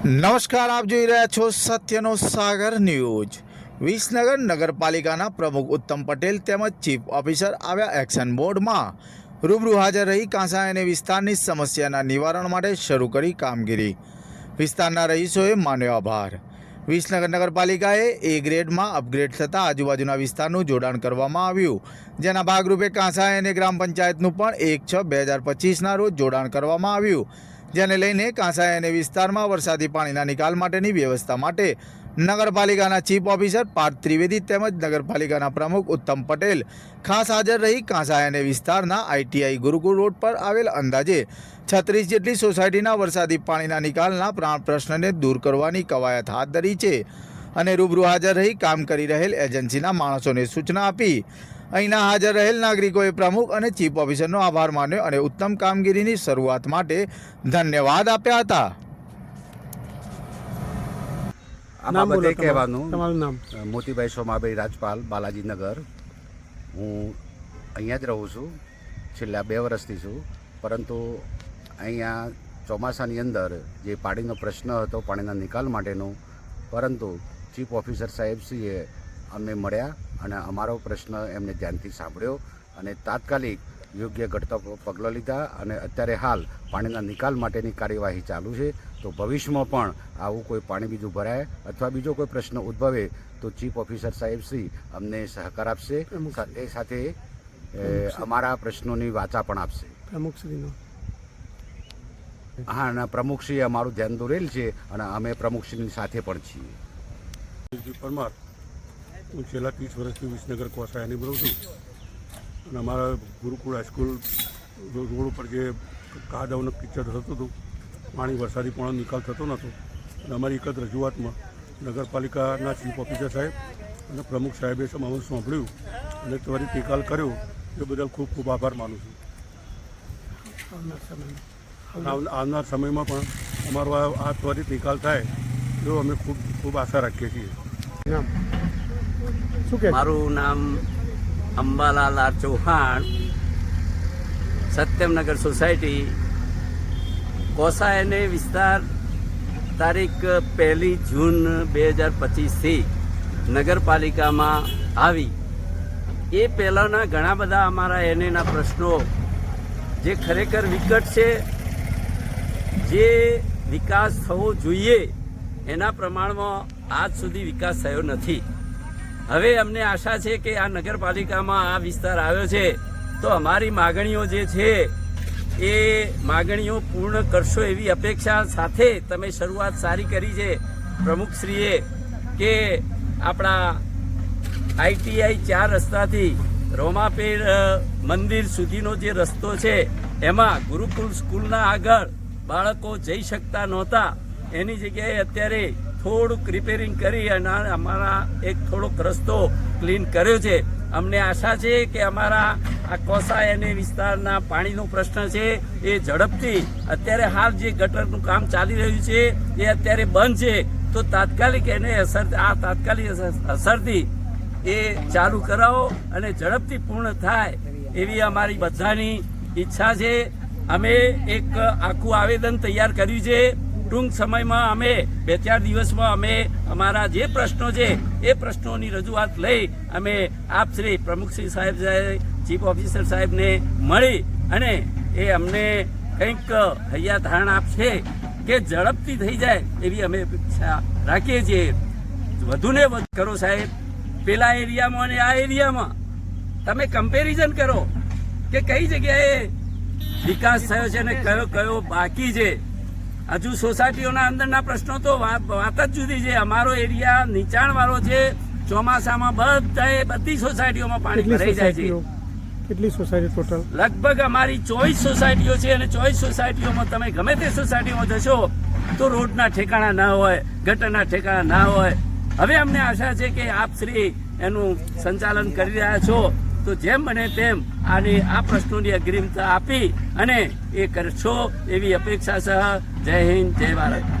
નમસ્કાર, આપ જોઈ રહ્યા છો સત્યનો સાગર ન્યૂઝ. વિસનગર નગરપાલિકાના પ્રમુખ ઉત્તમ પટેલ તેમજ ચીફ ઓફિસર આવ્યા એક્શન બોર્ડમાં રૂબરૂ હાજર રહી કાંસા અને વિસ્તારની સમસ્યાના નિવારણ માટે શરૂ કરી કામગીરી. વિસ્તારના રહીશોએ માન્યો આભાર. વિસનગર નગરપાલિકાએ એ ગ્રેડમાં અપગ્રેડ થતાં આજુબાજુના વિસ્તારનું જોડાણ કરવામાં આવ્યું. જેના ભાગરૂપે કાંસા અને ગ્રામ પંચાયતનું પણ એક છ બે હજાર પચીસના રોજ જોડાણ કરવામાં આવ્યું. જેને લઈને કાંસાઈ અને વિસ્તારમાં વરસાદી પાણીના નિકાલ માટેની વ્યવસ્થા માટે નગરપાલિકાના ચીફ ઓફિસર પાર્થ ત્રિવેદી તેમજ નગરપાલિકાના પ્રમુખ ઉત્તમ પટેલ ખાસ હાજર રહી કાંસાઈ વિસ્તારના આઈટીઆઈ ગુરુકુળ રોડ પર આવેલ અંદાજે છત્રીસ જેટલી સોસાયટીના વરસાદી પાણીના નિકાલના પ્રાણ પ્રશ્નને દૂર કરવાની કવાયત હાથ ધરી છે અને રૂબરૂ હાજર રહી કામ કરી રહેલ એજન્સીના માણસોને સૂચના આપી અહીંના હાજર રહેલ નાગરિકોએ પ્રમુખ અને ચીફ ઓફિસરનો આભાર માન્યો અને ઉત્તમ કામગીરીની શરૂઆત માટે ધન્યવાદ આપ્યા હતા. તમારું. કહેવાનું તમારું નામ. મોતીભાઈ સોમાભાઈ રાજપાલ બાલાજીનગર હું અહીંયા જ રહું છું છેલ્લા બે વર્ષથી છું પરંતુ અહીંયા ચોમાસાની અંદર જે પાણીનો પ્રશ્ન હતો પાણીના નિકાલ માટેનો પરંતુ ચીફ ઓફિસર સાહેબશ્રીએ અમને મળ્યા અને અમારો પ્રશ્ન એમને ધ્યાનથી સાંભળ્યો અને તાત્કાલિક યોગ્ય ઘટતા પગલાં લીધા અને અત્યારે હાલ પાણીના નિકાલ માટેની કાર્યવાહી ચાલુ છે. તો ભવિષ્યમાં પણ આવું કોઈ પાણી બીજું ભરાય અથવા બીજો કોઈ પ્રશ્ન ઉદ્ભવે તો ચીફ ઓફિસર સાહેબ શ્રી અમને સહકાર આપશે. એ સાથે અમારા પ્રશ્નોની વાચા પણ આપશે. પ્રમુખશ્રીનો હા અને પ્રમુખશ્રી અમારું ધ્યાન દોરેલ છે અને અમે પ્રમુખશ્રીની સાથે પણ છીએ. જી પરમાર હું છેલ્લા ત્રીસ વર્ષથી વિસનગર કોસાયાની રહું છું. અને અમારા ગુરુકુળ હાઈસ્કૂલ રોડ ઉપર જે કાદવનું કિચડ થતું હતું, પાણી વરસાદી પણ નિકાલ થતો નહોતો. અને અમારી એક જ રજૂઆતમાં નગરપાલિકાના ચીફ ઓફિસર સાહેબ અને પ્રમુખ સાહેબે અમારું સાંભળ્યું અને ત્વરિત નિકાલ કર્યો. એ બદલ ખૂબ ખૂબ આભાર માનું છું. આવનાર સમયમાં પણ અમારો આ ત્વરિત નિકાલ થાય, એવો અમે ખૂબ ખૂબ આશા રાખીએ છીએ. મારું નામ અંબાલાલ આર ચૌહાણ, સત્યમનગર સોસાયટી. કોસાયને વિસ્તાર તારીખ પહેલી જૂન બે હજાર પચીસથી નગરપાલિકામાં આવી. એ પહેલાંના ઘણા બધા અમારા એનેના પ્રશ્નો જે ખરેખર વિકટ છે, જે વિકાસ થવો જોઈએ, એના પ્રમાણમાં આજ સુધી વિકાસ થયો નથી. હવે અમને આશા છે કે આ નગરપાલિકામાં આ વિસ્તાર આવ્યો છે. તો અમારી માગણીઓ જે છે, એ માગણીઓ પૂર્ણ કરશો એવી અપેક્ષા સાથે તમે શરૂઆત સારી કરી છે. પ્રમુખશ્રીએ કે આપણા આઈટીઆઈ ચાર રસ્તાથી રોમાપીર મંદિર સુધીનો જે રસ્તો છે, એમાં ગુરુકુલ સ્કૂલના આગળ બાળકો જઈ શકતા નહોતા. એની જગ્યાએ અત્યારે થોડુંક રિપેરિંગ કરી અને અમારા એક થોડોક રસ્તો ક્લીન કર્યો છે. અમને આશા છે કે અમારા આ કોસા અને વિસ્તારના પાણીનો પ્રશ્ન છે, એ ઝડપથી અત્યારે હાલ જે ગટરનું કામ ચાલી રહ્યું છે, એ અત્યારે બંધ છે. તો તાત્કાલિક એને અસર, આ તાત્કાલિક અસર- અસરથી એ ચાલુ કરાવો અને ઝડપથી પૂર્ણ થાય એવી અમારી બધાની ઈચ્છા છે. અમે એક આખું આવેદન તૈયાર કર્યું છે. ટૂંક સમયમાં અમે બે ચાર દિવસમાં અમે અમારા જે પ્રશ્નો છે, એ પ્રશ્નોની રજૂઆત લઈ અમે આપ શ્રી પ્રમુખશ્રી સાહેબ સાહેબ, ચીફ ઓફિસર સાહેબને મળી અને એ અમને કંઈક હૈયા ધારણા આપશે કે ઝડપથી થઈ જાય એવી અમે અપેક્ષા રાખીએ છીએ. વધુને વધુ કરો સાહેબ. પેલા એરિયામાં અને આ એરિયામાં તમે કમ્પેરિઝન કરો કે કઈ જગ્યાએ વિકાસ થયો છે અને કયો કયો બાકી છે. હજુ સોસાયટીઓના અંદરના પ્રશ્નો તો વાત જ જુદી છે. અમારો એરિયા નીચાણ વાળો છે. ચોમાસામાં બધાએ બધી સોસાયટીઓમાં પાણી ભરાઈ જાય છે. કેટલી સોસાયટી ટોટલ લગભગ અમારી ચોવીસ સોસાયટીઓ છે અને ચોવીસ સોસાયટીઓમાં તમે ગમે તે સોસાયટીમાં જશો તો રોડના ઠેકાણા ના હોય ગટરના ઠેકાણા ના હોય. હવે અમને આશા છે કે આપ શ્રી એનું સંચાલન કરી રહ્યા છો. તો જેમ બને તેમ આની આ પ્રશ્નોની અગ્રિમતા આપી અને એ કરશો એવી અપેક્ષા સહ. જય હિન્દ, જય ભારત.